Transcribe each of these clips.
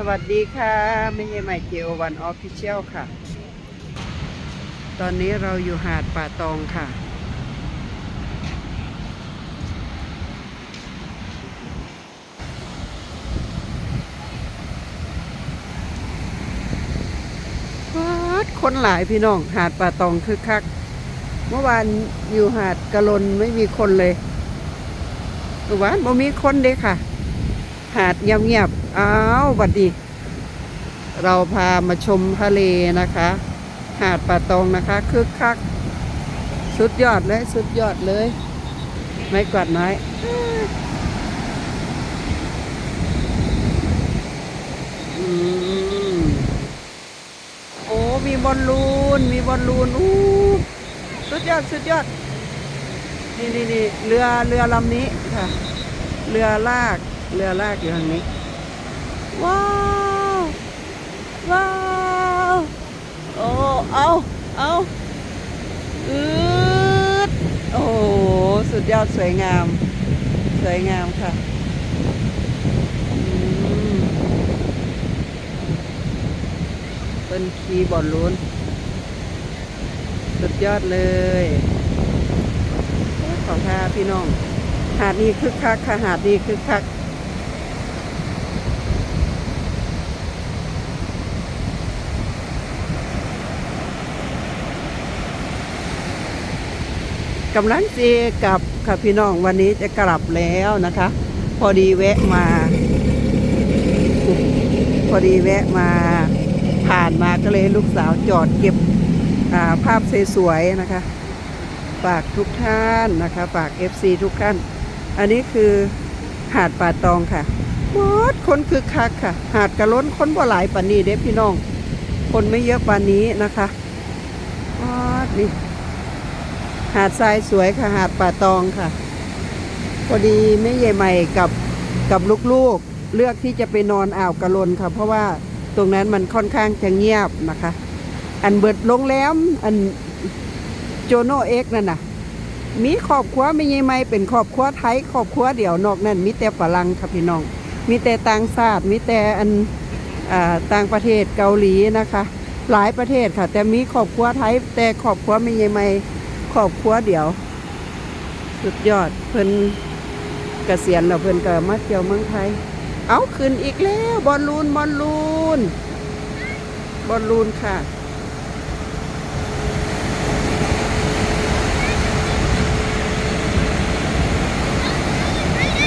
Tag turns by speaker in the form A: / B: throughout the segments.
A: สวัสดีค่ะ ไม่ใช่ใหม่เจโอวันออฟฟิเชียลค่ะ ตอนนี้เราอยู่หาดป่าตองค่ะวัดคนหลายพี่น้อง หาดป่าตองคึกคัก เมื่อวานอยู่หาดกะลนไม่มีคนเลยเมื่อวานบ่มีคนเด้ค่ะ หาดเงียบๆ อ้าวบัดดี เราพามาชมทะเลนะคะ หาดป่าตองนะคะคึกคัก สุดยอดเลยสุดยอดเลย ไม่กวาดน้อยอโอ้ มีบอลลูน มีบอลลูน อู้ สุดยอด สุดยอด นี่นี่นี่เรือ เรือลำนี้ค่ะ เรือลาก เรือลากอยู่ทางนี้ ว้าว ว้าว โอ้ เอาเอาอืดโอ้โหสุดยอดสวยงาม สวยงามค่ะเป็นคีย์บอร์ดลุ้นสุดยอดเลยขอพาพี่น้อง หาดนี้คึกคักค่ะหาดนี้คึกคัก กำลังจีกลับค่ะพี่น้องวันนี้จะกลับแล้วนะคะ พอดีแวะมา พอดีแวะมาผ่านมาก็เลยลูกสาวจอดเก็บาภาพสวยๆนะคะ ฝากทุกท่านนะคะ ฝาก FC ทุกท่าน อันนี้คือหาดป่าตองค่ะหมดคนคือคักค่ะ หาดกระล้นคนบ่หลายปานนี้เด้พี่น้อง คนไม่เยอะปานนี้นะคะมดนี่ หาดทรายสวยค่ะหาดป่าตองค่ะ พอดีแม่ใหญ่ใหม่กับกับลูกๆ เลือกที่จะไปนอนอ่าวกะลนค่ะ เพราะว่าตรงนั้นมันค่อนข้างจะเงียบนะคะ อันเบิดโรงแรมอันโจโนเอ็กนั่นน่ะ มีครอบครัวไม่ใช่ไหมเป็นครอบครัวไทยครอบครัวเดี่ยวนอกนั้นมีแต่ฝรั่งค่ะพี่น้อง มีแต่ต่างชาติมีแต่อันอต่างประเทศเกาหลีนะคะ หลายประเทศค่ะ แต่มีครอบครัวไทยแต่ครอบครัวไม่ใช่ไหม ครอบครัวเดียว สุดยอดเพิ่นเกษียณแล้วเพิ่นก็มาเที่ยวเมืองไทย เอาขึ้นอีกแล้ว บอลลูนบอลลูน บอลลูนค่ะ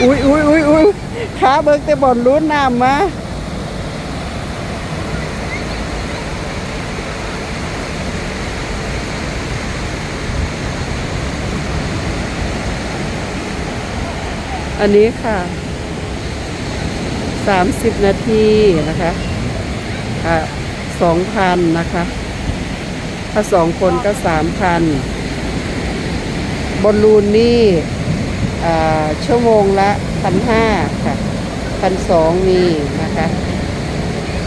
A: อุ้ยอุ้ยอุ้ยอุ้ยขาเบิกแต่บอลลุ้นน้ำมา อันนี้ค่ะสามสิบนาทีนะคะค่ะสองพันนะคะ ถ้าสองคนก็สามพันบอลลูนนี่อ่าชั่วโมงละพันห้าค่ะพันสองมีนะคะ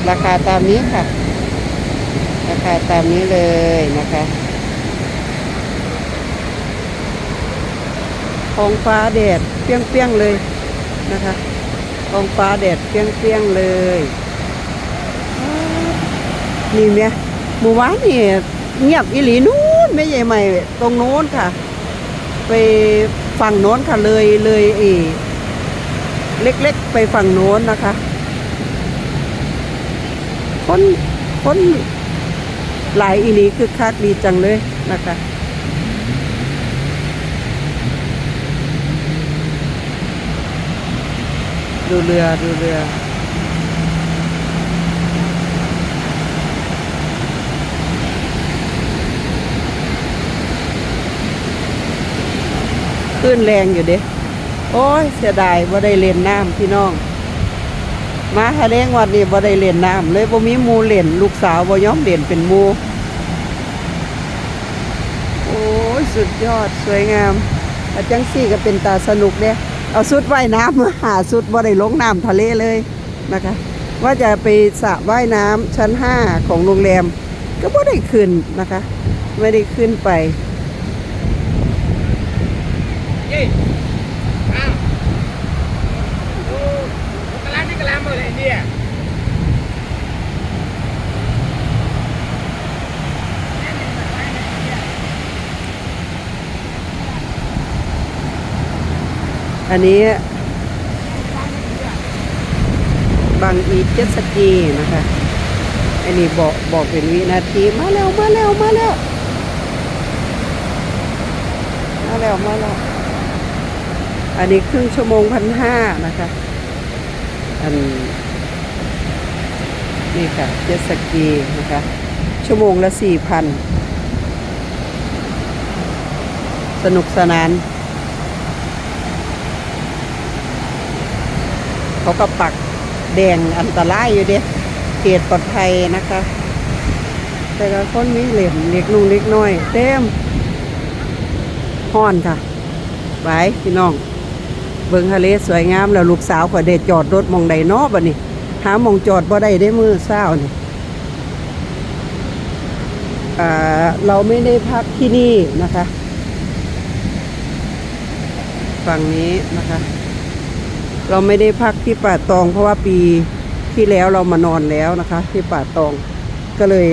A: ราคาตามนี้ค่ะ ราคาตามนี้เลยนะคะ ท้องฟ้าแดดเปรี้ยงๆเลยนะคะท้องฟ้าแดดเปี้ยงๆเลยนี่เนี่ยหมู่บ้านนี่เงียบอีหลีนู้นไม่ใหญ่ใหม่ตรงโน้นค่ะ ไปฝั่งโน้นค่ะเลยเลยเอเล็กๆไปฝั่งโน้นนะคะคนคนหลายอีหลีคือคักดีจังเลยนะคะ ดูเรือดูเรือขึ้นแรงอยู่เด้โอ้ยเสียดายบ่ได้เล่นน้ำพี่น้อง มาทะเลงวัดนี้บ่ได้เล่นน้ำเลยบ่มีมูเล่นลูกสาวบ่ยอมเล่นเป็นมูโอ้ยสุดยอดสวยงามอาจังสี่ก็เป็นตาสนุกเด้ เอาสุดว่ายน้ำมาหาสุดบ่ได้ลงน้ำทะเลเลยนะคะ ว่าจะไปสระว่ายน้ำชั้นห้าของโรงแรม ก็บ่ได้ขึ้นนะคะ ไม่ได้ขึ้นไป อันนี้บางอีเจ็ตสกีนะคะอันนี้บอกบอกเป็นวินาทีมาแล้วมาแล้วมาแล้วมาแล้วมาแล้วอันนี้ครึ่งชั่วโมงพันห้านะคะอันนี่ค่ะเจ็ตสกีนะคะ ชั่วโมงละสี่พันสนุกสนาน เขาก็ปักแดงอันตรายอยู่เด้เขตปลอดภัยนะคะ แต่ละคนมีเหลี่ยมเล็กนุ่งเล็กน้อย เต็มห้อนค่ะไปพี่น้อง เบิงทะเลสวยงามแล้วลูกสาวก็ได้จอดรถมองใดเนอบัดนี้หามองจอดบ่ได้ได้มือเศร้านี่เราไม่ได้พักที่นี่นะคะ ฝั่งนี้นะคะ เราไม่ได้พักที่ป่าตอง เพราะว่าปีที่แล้วเรามานอนแล้วนะคะ ที่ป่าตอง ก็เลย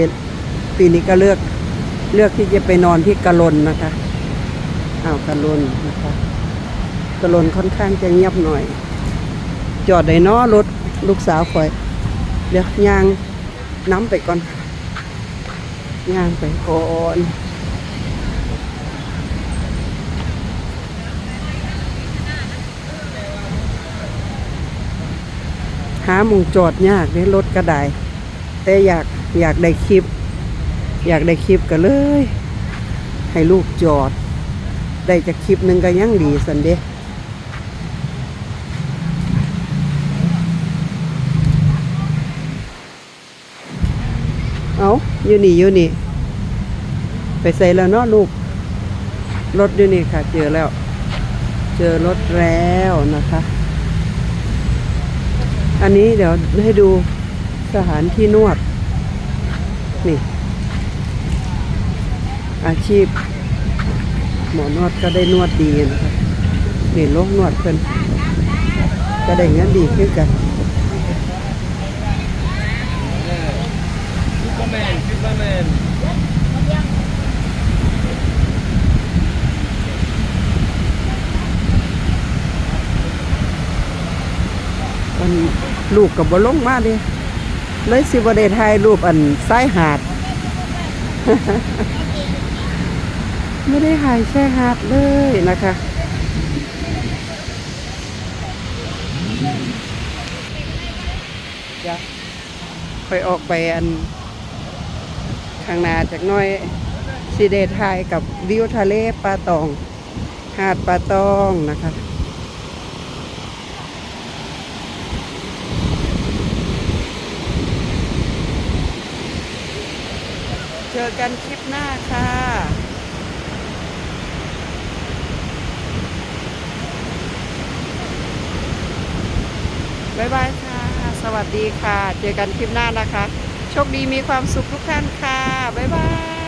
A: ปีนี้ก็เลือกเลือกที่จะไปนอนที่กะลนนะคะอ้าวกะลนนะคะกะลนค่อนข้างจะเงียบหน่อย จอดได้เนอรถลูกสาวคอย เดี๋ยวยางน้ำไปก่อนยางไปก่อน หามุงจอดยากเนี่ยรถก็ได้แต่อยากอยากได้คลิป อยากได้คลิปก็เลย ให้ลูกจอด ได้จากคลิปหนึ่งก็ยังดีสันเดะเอาอยู่นี่อยู่นี่ ไปใส่แล้วเนาะลูก รถอยู่นี่ค่ะ เจอแล้ว เจอรถแล้วนะคะ อันนี้เดี๋ยวให้ดูสถานที่นวด นี่ อาชีพ หมอนวดก็ได้นวดดีนะคะนี่โลกนวดเพิ่นก็ได้เงินดีขึ้นกัน
B: Superman, Superman.
A: อัน ลูกกับบลงมาเดิเลยสิบได้ถ่ายรูปอันซ้ายหาด ไม่ได้ถ่ายแช่หาดเลยนะคะจะค่อยออกไปอันข้างหน้าจากน้อยสิเดทายกับวิวทะเลปลาตอง หาดปลาตองนะคะ เจ อกันคลิปหน้าค่ะบ๊ายบายค่ะ สวัสดีค่ะ เจอกันคลิปหน้านะคะ โชคดีมีความสุขทุกท่านค่ะ บ๊ายบาย